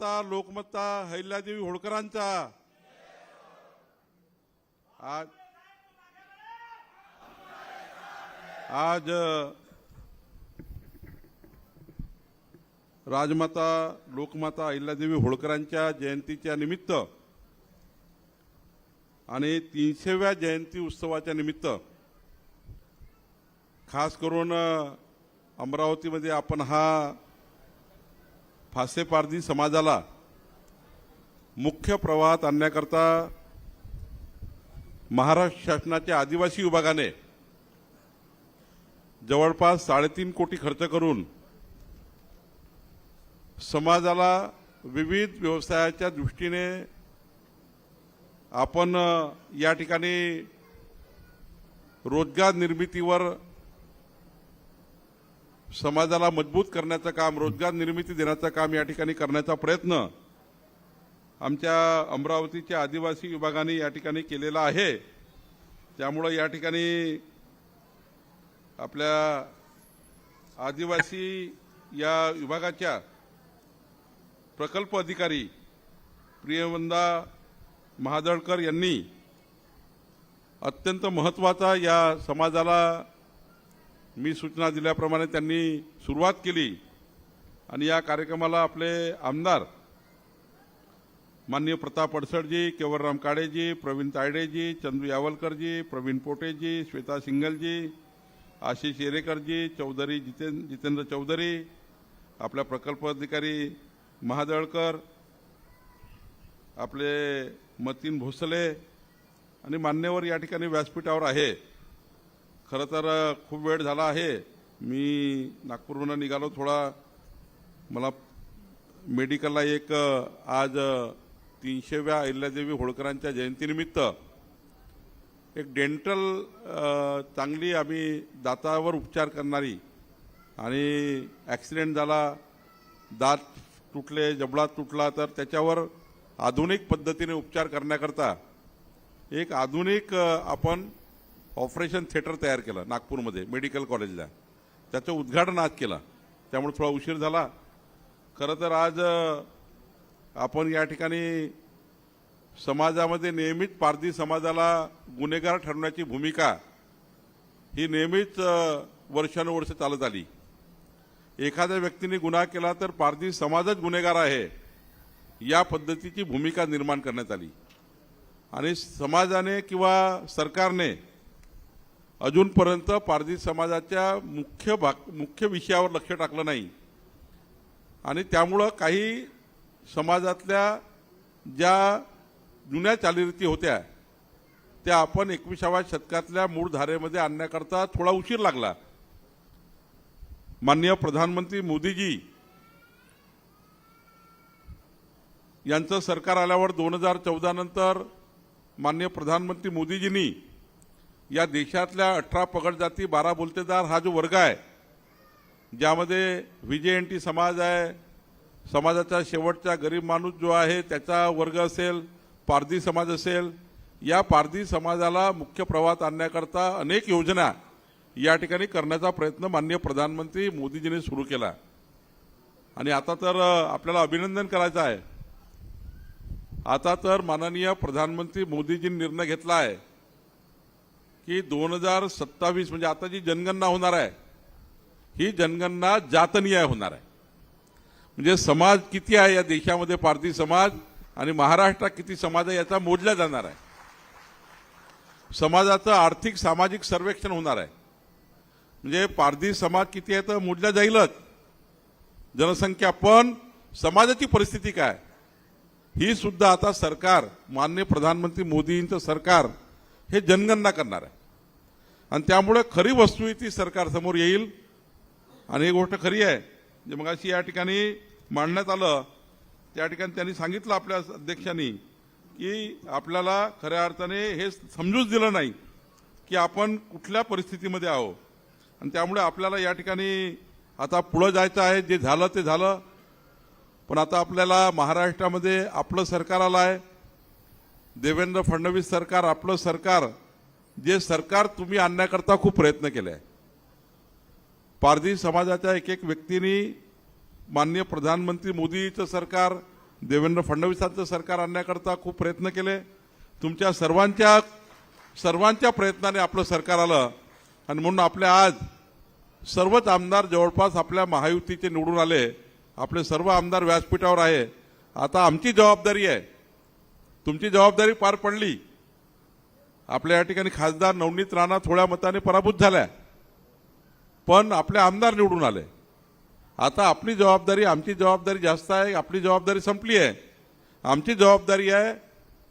राजमाता लोकमाता अहिल्यादेवी होळकरांचा. आज आज राजमाता लोकमाता अहिल्यादेवी होळकरांच्या जयंतीच्या निमित्त आणि तीनशेव्या जयंती उत्सवाच्या निमित्त खास करून अमरावतीमध्ये आपण हा फासेपारधी समाजाला मुख्य प्रवाहात आणण्याकरता महाराष्ट्र शासनाच्या आदिवासी विभागाने जवळपास साडेतीन कोटी खर्च करून समाजाला विविध व्यवसायाच्या दृष्टीने आपण या ठिकाणी रोजगार निर्मितीवर समाजाला मजबूत करण्याचं काम रोजगार निर्मिती देण्याचं काम या ठिकाणी करण्याचा प्रयत्न आमच्या अमरावतीच्या आदिवासी विभागाने या ठिकाणी केलेला आहे. त्यामुळं या ठिकाणी आपल्या आदिवासी या विभागाच्या प्रकल्प अधिकारी प्रियवंदा महादळकर यांनी अत्यंत महत्त्वाचा या समाजाला मी सूचना दिल्याप्रमाणे त्यांनी सुरुवात केली. आणि या कार्यक्रमाला आपले आमदार माननीय प्रताप अडसडजी केवलराम काळेजी प्रवीण तायडेजी चंदू यावलकरजी प्रवीण पोटेजी श्वेता सिंगलजी आशिष येरेकरजी चौधरी जितेन जितेंद्र चौधरी आपल्या प्रकल्प अधिकारी महादळकर आपले मतीन भोसले आणि मान्यवर या ठिकाणी व्यासपीठावर आहे. खरं तर खूप वेळ झाला आहे. मी नागपूरहून निघालो थोडा. मला मेडिकलला एक आज तीनशेव्या अहिल्यादेवी होळकरांच्या जयंतीनिमित्त एक डेंटल चांगली आम्ही दातावर उपचार करणारी आणि ॲक्सिडेंट झाला दात तुटले जबडा तुटला तर त्याच्यावर आधुनिक पद्धतीने उपचार करण्याकरता एक आधुनिक आपण ऑपरेशन थिएटर तयार केलं नागपूरमध्ये मेडिकल कॉलेजला. त्याचं उद्घाटन आज केलं. त्यामुळे थोडा उशीर झाला. खरं तर आज आपण या ठिकाणी समाजामध्ये नेहमीच पारधी समाजाला गुन्हेगार ठरवण्याची भूमिका ही नेहमीच वर्षानुवर्ष चालत आली. एखाद्या व्यक्तीने गुन्हा केला तर पारधी समाजच गुन्हेगार आहे या पद्धतीची भूमिका निर्माण करण्यात आली. आणि समाजाने किंवा सरकारने अजूनपर्यंत पारधी समाजाच्या मुख्य भाग मुख्य विषयावर लक्ष टाकलं नाही. आणि त्यामुळं काही समाजातल्या ज्या जुन्या चालीरीती होत्या त्या आपण एकविसाव्या शतकातल्या मूळ धारेमध्ये आणण्याकरता थोडा उशीर लागला. माननीय प्रधानमंत्री मोदीजी यांचं सरकार आल्यावर दोन हजार चौदानंतर माननीय प्रधानमंत्री मोदीजींनी या देशातल्या अठरा पगड जाती बारा बोलतेदार हा जो वर्ग आहे ज्यामध्ये विजयंटी समाज आहे समाजाचा शेवटचा गरीब माणूस जो आहे त्याचा वर्ग असेल पारधी समाज असेल या पारधी समाजाला मुख्य प्रवाहात आणण्याकरता अनेक योजना या ठिकाणी करण्याचा प्रयत्न माननीय प्रधानमंत्री मोदीजींनी सुरू केला. आणि आता तर आपल्याला अभिनंदन करायचं आहे. आता तर माननीय प्रधानमंत्री मोदीजींनी निर्णय घेतला आहे. की दोन हजार सत्तावीस म्हणजे आता जी जनगणना होणार आहे ही जनगणना जातनीय होणार आहे. म्हणजे समाज किती आहे या देशामध्ये? पारधी समाज आणि महाराष्ट्रात किती समाज आहे याचा मोजला जाणार आहे. समाजाचं आर्थिक सामाजिक सर्वेक्षण होणार आहे. म्हणजे पारधी समाज किती आहे तर मोजला जाईलच. जनसंख्या पण समाजाची परिस्थिती काय? ही सुद्धा आता सरकार माननीय प्रधानमंत्री मोदींचं सरकार हे जनगणना करणार आहे. आणि त्यामुळे खरी वस्तुस्थिती सरकार सरकारसमोर येईल. आणि ही गोष्ट खरी आहे म्हणजे जे मग अशी या ठिकाणी मांडण्यात आलं त्या ठिकाणी त्यांनी सांगितलं आपल्या अध्यक्षांनी की आपल्याला खऱ्या अर्थाने हे समजूच दिलं नाही की आपण कुठल्या परिस्थितीमध्ये आहो आणि त्यामुळे आपल्याला या ठिकाणी आता पुढं जायचं आहे जे झालं ते झालं. पण आता आपल्याला महाराष्ट्रामध्ये आपलं सरकार आलं आहे. देवेंद्र फडणवीस सरकार आपलं सरकार जे सरकार तुम्ही आणण्याकरता खूप प्रयत्न केले आहे. पारधी समाजाच्या एक एक व्यक्तींनी माननीय प्रधानमंत्री मोदीचं सरकार देवेंद्र फडणवीसांचं सरकार आणण्याकरता खूप प्रयत्न केले. तुमच्या सर्वांच्या सर्वांच्या प्रयत्नाने आपलं सरकार आलं. आणि म्हणून आपल्या आज सर्वच आमदार जवळपास आपल्या महायुतीचे निवडून आले. आपले सर्व आमदार व्यासपीठावर आहे. आता आमची जबाबदारी आहे. तुमची जबाबदारी पार पडली. आपल्या या ठिकाणी खासदार नवनीत राणा थोड्या मताने पराभूत झाल्या. पण आपले आमदार निवडून आले. आता आपली जबाबदारी आमची जबाबदारी जास्त आहे आपली जबाबदारी संपली आहे. आमची जबाबदारी आहे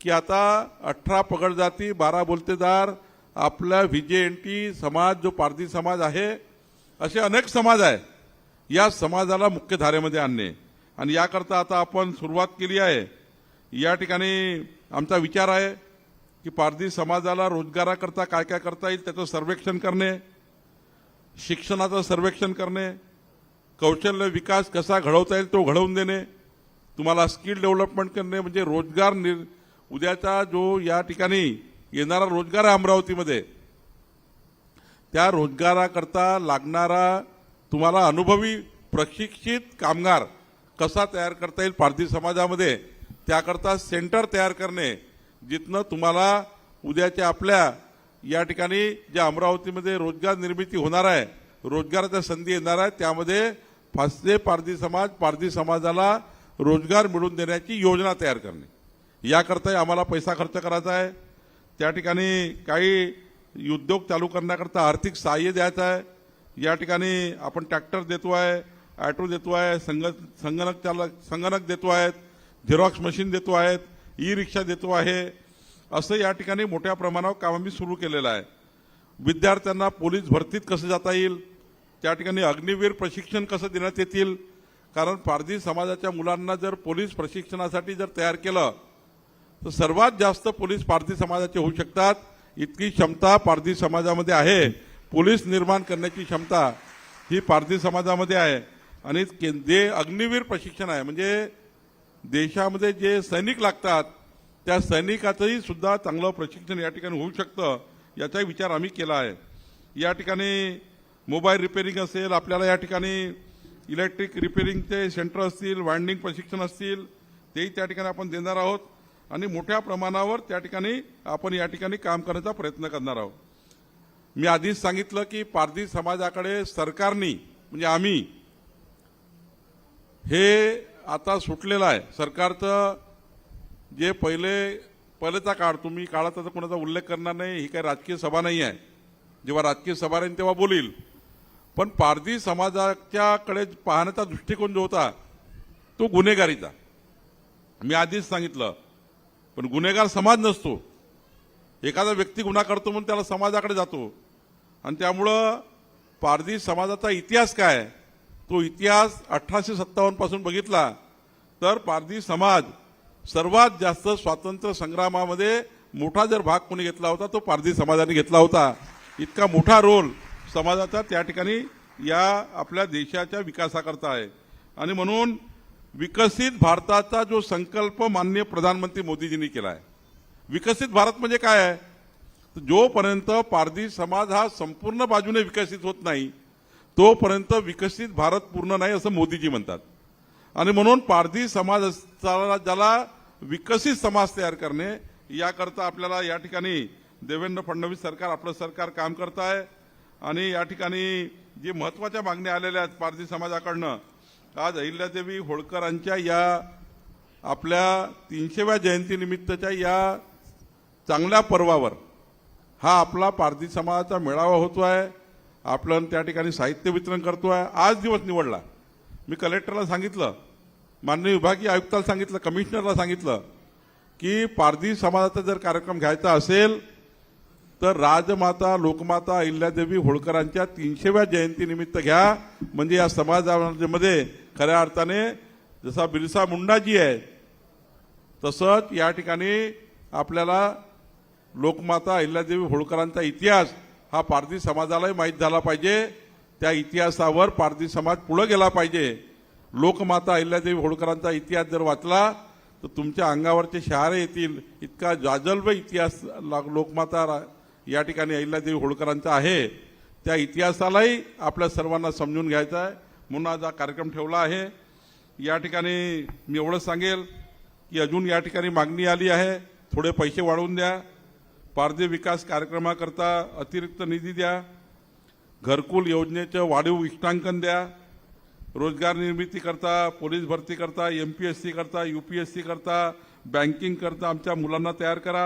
की आता अठरा पगड जाती बारा बोलतेदार आपला व्ही एन टी समाज जो पारधी समाज आहे असे अनेक समाज आहे. या समाजाला मुख्य धारेमध्ये आणणे. आणि याकरता आता आपण सुरुवात केली आहे. या ठिकाणी आमचा विचार आहे की पारधी समाजाला रोजगाराकरता काय काय करता येईल त्याचं सर्वेक्षण करणे शिक्षणाचं सर्वेक्षण करणे कौशल्य विकास कसा घडवता येईल तो घडवून देणे तुम्हाला स्किल डेव्हलपमेंट करणे म्हणजे रोजगार निर् उद्याचा जो या ठिकाणी येणारा रोजगार आहे अमरावतीमध्ये त्या रोजगाराकरता लागणारा तुम्हाला अनुभवी प्रशिक्षित कामगार कसा तयार करता येईल पारधी समाजामध्ये त्याकरता सेंटर तयार करणे जिथनं तुम्हाला उद्याच्या आपल्या या ठिकाणी ज्या अमरावतीमध्ये रोजगार निर्मिती होणार आहे रोजगाराच्या संधी येणार आहे त्यामध्ये फासले पारधी समाज पारधी समाजाला रोजगार मिळवून देण्याची योजना तयार करणे. याकरताही आम्हाला पैसा खर्च करायचा आहे. त्या ठिकाणी काही उद्योग चालू करण्याकरता आर्थिक सहाय्य द्यायचं आहे. या ठिकाणी आपण ट्रॅक्टर देतो आहे ॲटो देतो आहे संग संगणक चालक संगणक देतो आहेत झेरॉक्स मशीन देतो आहेत ई रिक्षा देतो आहे. असं या ठिकाणी मोठ्या प्रमाणावर काम आम्ही सुरू केलेलं आहे. विद्यार्थ्यांना पोलीस भरतीत कसं जाता येईल? त्या ठिकाणी अग्निवीर प्रशिक्षण कसं देण्यात येतील? कारण पारधी समाजाच्या मुलांना जर पोलीस प्रशिक्षणासाठी जर तयार केलं तर सर्वात जास्त पोलीस पारधी समाजाचे होऊ शकतात. इतकी क्षमता पारधी समाजामध्ये आहे. पोलीस निर्माण करण्याची क्षमता ही पारधी समाजामध्ये आहे. आणि के- जे अग्निवीर प्रशिक्षण आहे. म्हणजे देशामध्ये जे सैनिक लागतात त्या सैनिकाचंही सुद्धा चांगलं प्रशिक्षण या ठिकाणी होऊ शकतं याचाही विचार आम्ही केला आहे. या ठिकाणी मोबाईल रिपेरिंग असेल आपल्याला या ठिकाणी इलेक्ट्रिक रिपेरिंगचे सेंटर असतील वायंडिंग प्रशिक्षण असतील तेही त्या ठिकाणी आपण देणार आहोत आणि मोठ्या प्रमाणावर त्या ठिकाणी आपण या ठिकाणी काम करण्याचा प्रयत्न करणार आहोत. मी आधीच सांगितलं की पारधी समाजाकडे सरकारनी म्हणजे आम्ही हे आता सुटलेलं आहे. सरकारचं जे पहिले पहिलेचा काळ तुम्ही काळाचा तर कोणाचा उल्लेख करणार नाही ही काही राजकीय सभा नाही आहे. जेव्हा राजकीय सभा राहील तेव्हा बोलील. पण पारधी समाजाच्याकडे पाहण्याचा दृष्टिकोन जो होता तो गुन्हेगारीचा. मी आधीच सांगितलं पण गुन्हेगार समाज नसतो. एखादा व्यक्ती गुन्हा करतो म्हणून त्याला समाजाकडे जातो. आणि त्यामुळं पारधी समाजाचा इतिहास काय आहे? तो इतिहास अठराशे सत्तावन्नपासून बघितला तर पारधी समाज सर्वात जास्त स्वातंत्र्य संग्रामामध्ये मोठा जर भाग कोणी घेतला होता तो पारधी समाजाने घेतला होता. इतका मोठा रोल समाजाचा त्या ठिकाणी या आपल्या देशाच्या विकासाकरता आहे. आणि म्हणून विकसित भारताचा जो संकल्प माननीय प्रधानमंत्री मोदीजींनी केला आहे विकसित भारत म्हणजे काय आहे? जोपर्यंत पारधी समाज हा संपूर्ण बाजूने विकसित होत नाही तोपर्यंत विकसित भारत पूर्ण नाही असं मोदीजी म्हणतात. आणि म्हणून पारधी समाज ज्याला विकसित समाज तयार करणे याकरता आपल्याला या ठिकाणी देवेंद्र फडणवीस सरकार आपलं सरकार काम करत आहे आणि या ठिकाणी जे महत्त्वाच्या मागण्या आलेल्या आहेत पारधी समाजाकडनं आज अहिल्यादेवी होळकरांच्या या आपल्या तीनशेव्या जयंतीनिमित्तच्या या चांगल्या पर्वावर हा आपला पारधी समाजाचा मेळावा होतो आहे आपण त्या ठिकाणी साहित्य वितरण करतो आहे आज दिवस निवडला. मी कलेक्टरला सांगितलं माननीय विभागीय आयुक्ताला सांगितलं कमिशनरला सांगितलं की पारधी समाजाचा जर कार्यक्रम घ्यायचा असेल तर राजमाता लोकमाता अहिल्यादेवी होळकरांच्या तीनशेव्या जयंतीनिमित्त घ्या. म्हणजे या समाजामध्ये खऱ्या अर्थाने जसा बिरसा मुंडाजी आहे तसंच या ठिकाणी आपल्याला लोकमाता अहिल्यादेवी होळकरांचा इतिहास हा पारधी समाजालाही माहीत झाला पाहिजे. त्या इतिहासावर पारधी समाज पुढं गेला पाहिजे. लोकमाता अहिल्यादेवी होळकरांचा इतिहास जर वाचला तर तुमच्या अंगावरचे शहारे येतील. इतका जाजल्व इतिहास लोकमाता रा- या ठिकाणी अहिल्यादेवी होळकरांचा आहे. त्या इतिहासालाही आपल्या सर्वांना समजून घ्यायचा आहे. म्हणून आज हा कार्यक्रम ठेवला आहे. या ठिकाणी मी एवढं सांगेल की अजून या ठिकाणी मागणी आली आहे. थोडे पैसे वाढवून द्या. पारधी विकास कार्यक्रमाकरता अतिरिक्त निधी द्या. घरकुल योजनेचं वाढीव इष्टांकन द्या. रोजगार निर्मिती करता पोलीस भरती करता एम पी एस सी करता यू पी एस सी करता बँकिंग करता आमच्या मुलांना तयार करा.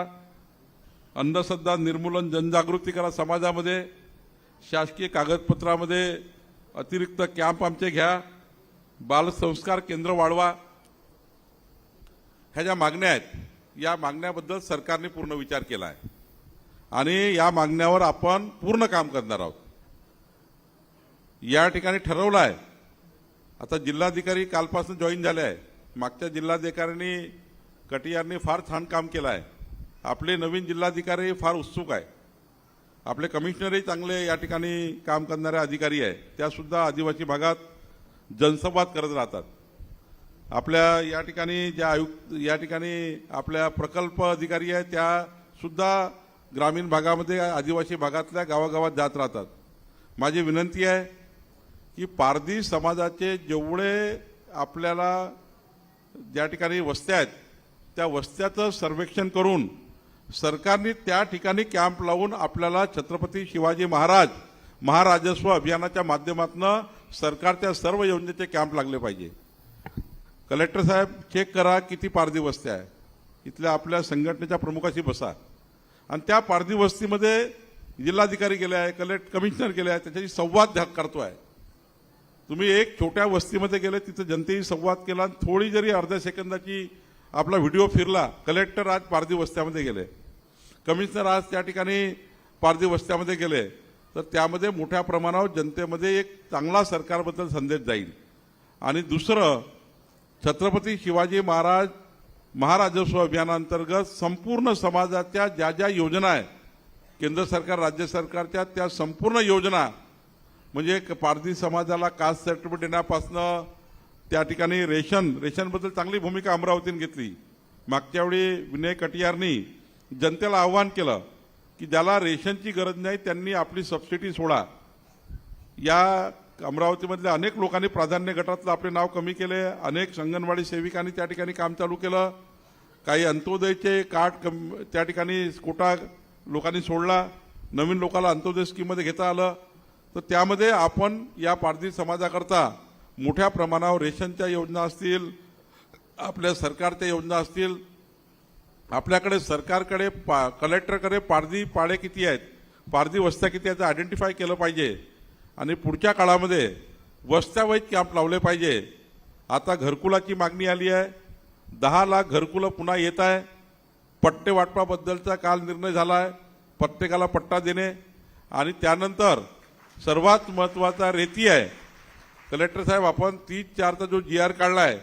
अंधश्रद्धा निर्मूलन जनजागृती करा समाजामध्ये. शासकीय कागदपत्रामध्ये अतिरिक्त कॅम्प आमचे घ्या. बालसंस्कार केंद्र वाढवा. ह्या ज्या मागण्या आहेत या मागण्याबद्दल सरकारने पूर्ण विचार केला आहे. आणि या मागण्यावर आपण पूर्ण काम करणार आहोत. या ठिकाणी ठरवलं आहे आता जिल्हाधिकारी कालपासून जॉईन झाले आहे. मागच्या जिल्हाधिकाऱ्यांनी कटियारनी फार छान काम केलं आहे आपले नवीन जिल्हाधिकारी फार उत्सुक आहे. आपले कमिशनरही चांगले या ठिकाणी काम करणारे अधिकारी आहे. त्यासुद्धा आदिवासी भागात जनसंवाद करत राहतात. आपल्या या ठिकाणी ज्या आयुक्त या ठिकाणी आपल्या प्रकल्प अधिकारी आहेत त्यासुद्धा ग्रामीण भागामध्ये आदिवासी भागातल्या गावागावात जात राहतात. माझी विनंती आहे की पारधी समाजाचे जेवढे आपल्याला ज्या ठिकाणी वस्त्या आहेत त्या वस्त्याचं सर्वेक्षण करून सरकारने त्या ठिकाणी कॅम्प लावून आपल्याला छत्रपती शिवाजी महाराज महाराजस्व अभियानाच्या माध्यमातून सरकारच्या सर्व योजनेचे कॅम्प लागले पाहिजे. कलेक्टर साहेब चेक करा किती पारधी वस्त्या आहे इथल्या आपल्या संघटनेच्या प्रमुखाशी बसा. आणि त्या पारधी वस्तीमध्ये जिल्हाधिकारी गेले आहे कलेक्ट कमिशनर गेले आहे त्याच्याशी संवाद करतो आहे तुम्ही एक छोट्या वस्तीमध्ये गेले तिथं जनतेशी संवाद केला आणि थोडी जरी अर्ध्या सेकंदाची आपला व्हिडिओ फिरला कलेक्टर आज पारधी वस्त्यामध्ये गेले. कमिशनर आज त्या ठिकाणी पारधी वस्त्यामध्ये गेले. तर त्यामध्ये मोठ्या प्रमाणावर जनतेमध्ये एक चांगला सरकारबद्दल संदेश जाईल. आणि दुसरं छत्रपती शिवाजी महाराज महाराजस्व अभियानांतर्गत संपूर्ण समाजाच्या ज्या ज्या योजना आहे केंद्र सरकार राज्य सरकारच्या त्या संपूर्ण योजना म्हणजे पारधी समाजाला कास्ट सर्टिफिकेट देण्यापासनं त्या ठिकाणी रेशन रेशनबद्दल चांगली भूमिका अमरावतीने घेतली. मागच्या वेळी विनय कटियारनी जनतेला आव्हान केलं की ज्याला रेशनची गरज नाही त्यांनी आपली सबसिडी सोडा. या अमरावतीमधल्या अनेक लोकांनी प्राधान्य गटातलं आपले नाव कमी केले. अनेक अंगणवाडी सेविकांनी त्या ठिकाणी काम चालू केलं. काही अंत्योदयचे कार्ड कम त्या ठिकाणी कोटा लोकांनी सोडला. नवीन लोकांना अंत्योदय स्कीममध्ये घेता आलं. तर त्यामध्ये आपण या पारधी समाजाकरता मोठ्या प्रमाणावर रेशनच्या योजना असतील आपल्या सरकारच्या योजना असतील आपल्याकडे सरकारकडे पा कलेक्टरकडे पारधी पाळे किती आहेत पारधी वस्त्या किती आहेत आयडेंटिफाय केलं पाहिजे. आणि पुढच्या काळामध्ये वस्त्यावैध कॅम्प लावले पाहिजे. आता घरकुलाची मागणी आली आहे. दहा लाख घरकुलं पुन्हा येत आहे. पट्टे वाटपाबद्दलचा काल निर्णय झाला आहे. प्रत्येकाला पट्टा देणे. आणि त्यानंतर सर्वात महत्त्वाचा रेती आहे. कलेक्टर साहेब आपण तीस चारचा जो जी आर काढला आहे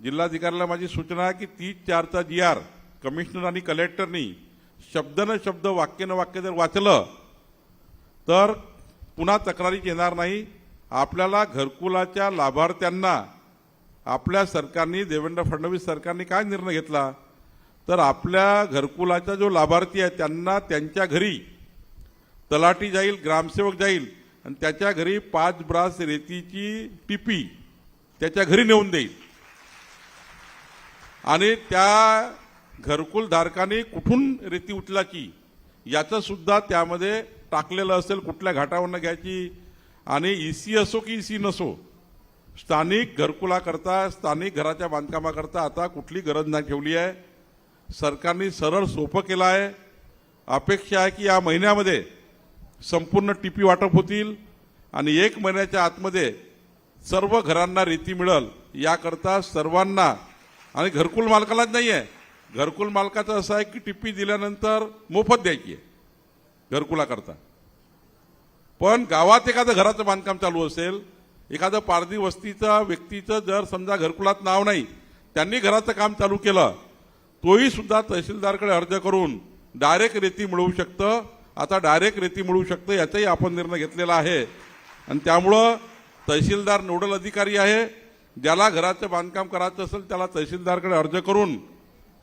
जिल्हाधिकाऱ्याला माझी सूचना आहे की तीस चारचा जी आर कमिशनर आणि कलेक्टरनी शब्दन शब्द वाक्यनं वाक्य जर वाचलं तर पुन्हा तक्रारीच येणार नाही. आपल्याला घरकुलाच्या लाभार्थ्यांना आपल्या सरकारने देवेंद्र फडणवीस सरकारने काय निर्णय घेतला? तर आपल्या घरकुलाचा जो लाभार्थी आहे त्यांना त्यांच्या घरी तलाठी जाईल ग्रामसेवक जाईल आणि त्याच्या घरी पाच ब्रास रेतीची टिपी त्याच्या घरी नेऊन देईल. आणि त्या घरकुल धारकाने कुठून रेती उचलाची याचं सुद्धा त्यामध्ये टाकलेलं असेल कुठल्या घाटावरनं घ्यायची? आणि ई सी असो की ई सी नसो स्थानिक घरकुलाकरता स्थानिक घराच्या बांधकामाकरता आता कुठली गरज नाही ठेवली आहे. सरकारने सरळ सोपं केलं आहे. अपेक्षा आहे की या महिन्यामध्ये संपूर्ण टिपी वाटप होतील आणि एक महिन्याच्या आतमध्ये सर्व घरांना रेती मिळल. याकरता सर्वांना आणि घरकुल मालकालाच नाही आहे घरकुल मालकाचं असं आहे की टिप्पी दिल्यानंतर मोफत द्यायची आहे. घरकुलाकरता. पण गावात एखादं घराचं बांधकाम चालू असेल एखादं पारधी वस्तीचं व्यक्तीचं जर समजा घरकुलात नाव नाही त्यांनी घराचं काम चालू केलं तोही सुद्धा तहसीलदारकडे अर्ज करून डायरेक्ट रेती मिळवू शकतं. आता डायरेक्ट रेती मिळवू शकतं याचाही आपण निर्णय घेतलेला आहे. आणि त्यामुळं तहसीलदार नोडल अधिकारी आहे ज्याला घराचं बांधकाम करायचं असेल त्याला तहसीलदारकडे अर्ज करून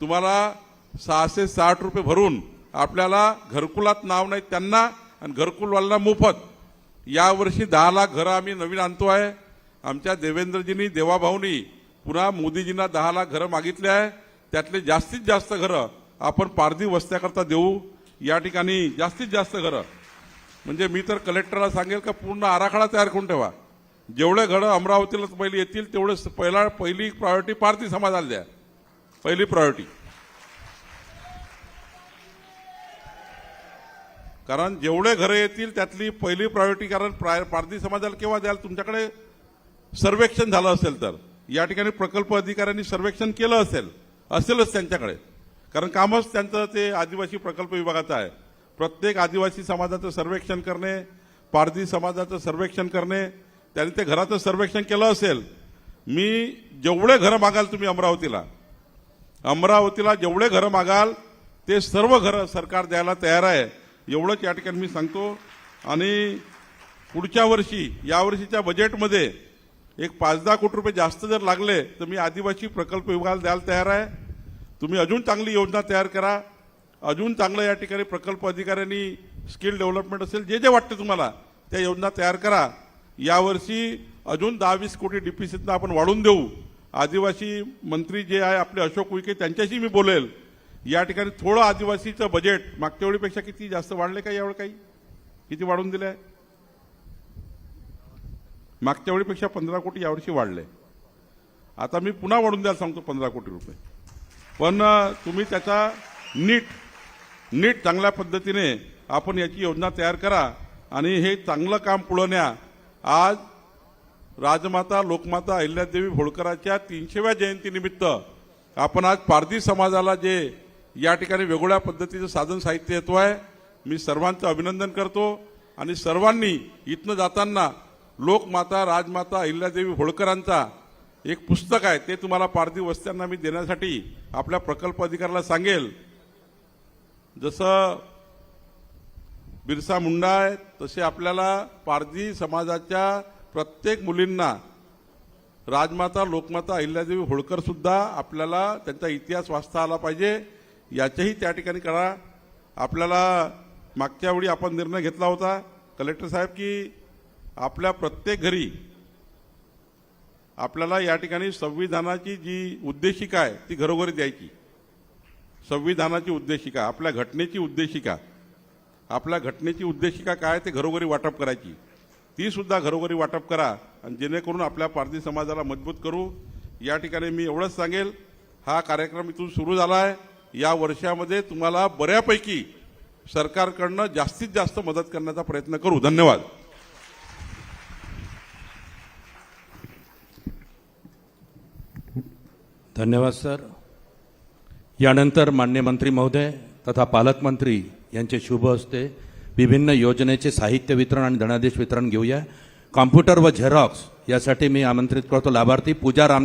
तुम्हाला सहाशे साठ रुपये भरून आपल्याला घरकुलात नाव नाही त्यांना आणि घरकुलवाल्यांना मोफत. यावर्षी दहा लाख घरं आम्ही नवीन आणतो आहे. आमच्या देवेंद्रजींनी देवाभाऊनी पुन्हा मोदीजींना दहा लाख घरं मागितले आहे. त्यातले जास्तीत जास्त घरं आपण पारधी वस्त्याकरता देऊ. या ठिकाणी जास्तीत जास्त घरं. म्हणजे मी तर कलेक्टरला सांगेल का पूर्ण आराखडा तयार करून ठेवा. जेवढे घरं अमरावतीला पहिले येतील तेवढे पहिला पहिली प्रायोरिटी पारधी समाजाला द्या. पहिली प्रायोरिटी कारण जेवढे घरं येतील त्यातली पहिली प्रायोरिटी कारण प्राय पारधी समाजाला केव्हा द्याल? तुमच्याकडे सर्वेक्षण झालं असेल तर. या ठिकाणी प्रकल्प अधिकाऱ्यांनी सर्वेक्षण केलं असेल असेलच त्यांच्याकडे. कारण कामच त्यांचं ते आदिवासी प्रकल्प विभागाचं आहे. प्रत्येक आदिवासी समाजाचं सर्वेक्षण करणे पारधी समाजाचं सर्वेक्षण करणे त्यांनी ते घराचं सर्वेक्षण केलं असेल. मी जेवढे घरं मागाल तुम्ही अमरावतीला अमरावतीला जेवढे घरं मागाल ते सर्व घरं सरकार द्यायला तयार आहे. एवढंच या ठिकाणी मी सांगतो. आणि पुढच्या वर्षी यावर्षीच्या बजेटमध्ये एक पाच दहा कोटी रुपये जास्त जर लागले तर मी आदिवासी प्रकल्प विभागाला द्यायला तयार आहे. तुम्ही अजून चांगली योजना तयार करा. अजून चांगलं या ठिकाणी प्रकल्प अधिकाऱ्यांनी स्किल डेव्हलपमेंट असेल जे जे वाटते तुम्हाला त्या योजना तयार करा. यावर्षी अजून दहा वीस कोटी डीपीसीतनं आपण वाढून देऊ. आदिवासी मंत्री जे आहे आपले अशोक उईके त्यांच्याशी मी बोलेल. या ठिकाणी थोडं आदिवासीचं बजेट मागच्या वेळीपेक्षा किती जास्त वाढले का यावेळी काही? किती वाढून दिलं आहे मागच्या वेळीपेक्षा पंधरा कोटी यावर्षी वाढले आता मी पुन्हा वाढून द्यायला सांगतो पंधरा कोटी रुपये. पण तुम्ही त्याचा नीट नीट चांगल्या पद्धतीने आपण याची योजना तयार करा आणि हे चांगलं काम पुढं न्या. आज राजमाता लोकमाता अहिल्यादेवी होळकराच्या तीनशेव्या जयंतीनिमित्त आपण आज पारधी समाजाला जे या ठिकाणी वेगवेगळ्या पद्धतीचं साधन साहित्य येतो आहे. मी सर्वांचं अभिनंदन करतो आणि सर्वांनी इथनं जाताना लोकमाता राजमाता अहिल्यादेवी होळकरांचा एक पुस्तक आहे ते तुम्हाला पारधी वस्त्यांना मी देण्यासाठी आपल्या प्रकल्प अधिकाऱ्याला सांगेल. जसं बिरसा मुंडा आहे तसे आपल्याला पारधी समाजाच्या प्रत्येक मुलींना राजमाता लोकमाता अहिल्यादेवी होळकरसुद्धा आपल्याला त्यांचा इतिहास वाचता आला पाहिजे. याचेही त्या ठिकाणी करा. आपल्याला मागच्या वेळी आपण निर्णय घेतला होता कलेक्टर साहेब की आपल्या प्रत्येक घरी आपल्याला या ठिकाणी संविधानाची जी उद्देशिका आहे ती घरोघरी द्यायची. संविधानाची उद्देशिका आपल्या घटनेची उद्देशिका. आपल्या घटनेची उद्देशिका काय ते घरोघरी वाटप करायची. ती सुद्धा घरोघरी वाटप करा आणि जेणेकरून आपल्या पारधी समाजाला मजबूत करू. या ठिकाणी मी एवढंच सांगेल हा कार्यक्रम इथून सुरू झाला आहे या वर्षामध्ये तुम्हाला बऱ्यापैकी सरकारकडनं जास्तीत जास्त मदत करण्याचा प्रयत्न करू. धन्यवाद. धन्यवाद सर. यानंतर मान्य मंत्री महोदय तथा पालकमंत्री यांचे शुभ हस्ते विभिन्न योजनेचे साहित्य वितरण आणि धनादेश वितरण घेऊया. कॉम्प्युटर व झेरॉक्स यासाठी मी आमंत्रित करतो. लाभार्थी पूजा राम